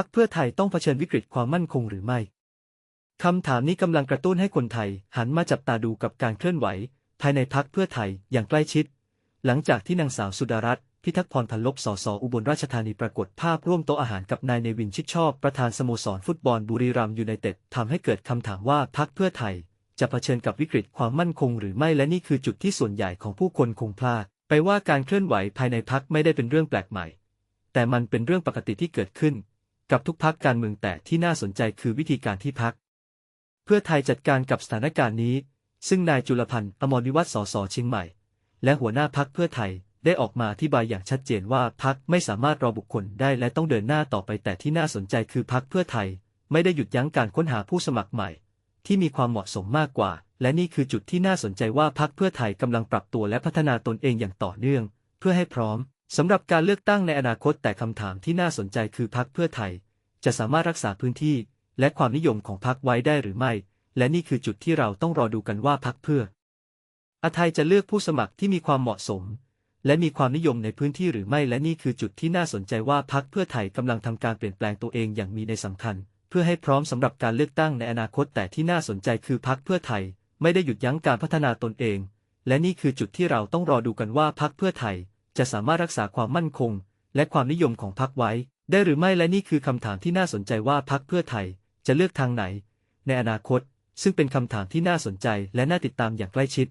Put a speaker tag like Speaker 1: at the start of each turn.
Speaker 1: พักเพื่อไทยต้องเผชิญวิกฤตความมั่นคงหรือไม่คำถามนี้กำลังกระตุ้นให้คนไทยหันมาจับตาดูกับการเคลื่อนไหว ภายในพักเพื่อไทยอย่างใกล้ชิด หลังจากที่นางสาวสุดารัตน์พิทักษ์พรพันลบสสอุบลราชธานีปรากฏภาพร่วมโต๊ะอาหารกับนายเนวินชิดชอบ ประธานสโมสรฟุตบอลบุรีรัมย์ยูไนเต็ดทำให้เกิดคำถามว่าพักเพื่อไทย จะเผชิญกับวิกฤตความมั่นคงหรือไม่และนี่คือจุดที่ส่วนใหญ่ของผู้คนคงพลาด ไปว่าการเคลื่อนไหวภายในพักไม่ได้เป็นเรื่องแปลกใหม่ แต่มันเป็นเรื่องปกติที่เกิดขึ้น กับทุกพักการเมืองแต่ที่น่าสนใจคือวิธีการที่พัก เพื่อไทยจัดการกับสถานการณ์นี้ ซึ่งนายจุลพันธ์อมรวิวัฒสสเชียงใหม่ และหัวหน้าพักเพื่อไทยได้ออกมาอธิบายอย่างชัดเจนว่าพักไม่สามารถรอบุคคลได้และต้องเดินหน้าต่อไปแต่ที่น่าสนใจคือพักเพื่อไทย ไม่ได้หยุดยั้งการค้นหาผู้สมัครใหม่ ที่มีความเหมาะสมมากกว่า และนี่คือจุดที่น่าสนใจว่าพักเพื่อไทยกำลังปรับตัวและพัฒนาตนเองอย่างต่อเนื่อง เพื่อให้พร้อม สำหรับการเลือกตั้งในอนาคตแต่คำถามที่น่าสนใจคือพักเพื่อไทย จะสามารถรักษาพื้นที่และความนิยมของพักไว้ได้หรือไม่ และนี่คือจุดที่เราต้องรอดูกันว่าพักเพื่ออาไทยจะเลือกผู้สมัครที่มีความเหมาะสม และมีความนิยมในพื้นที่หรือไม่และนี่คือจุดที่น่าสนใจว่าพักเพื่อไทยกำลังทำการเปลี่ยนแปลงตัวเองอย่างมีในสำคัญ เพื่อให้พร้อมสำหรับการเลือกตั้งในอนาคตแต่ที่น่าสนใจคือพักเพื่อไทย ไม่ได้หยุดยั้งการพัฒนาตนเอง และนี่คือจุดที่เราต้องรอดูกันว่าพักเพื่อไทย จะสามารถรักษาความมั่นคง และความนิยมของพรรคไว้ ได้หรือไม่และนี่คือคำถามที่น่าสนใจว่าพรรคเพื่อไทยจะเลือกทางไหน ในอนาคต ซึ่งเป็นคำถามที่น่าสนใจและน่าติดตามอย่างใกล้ชิด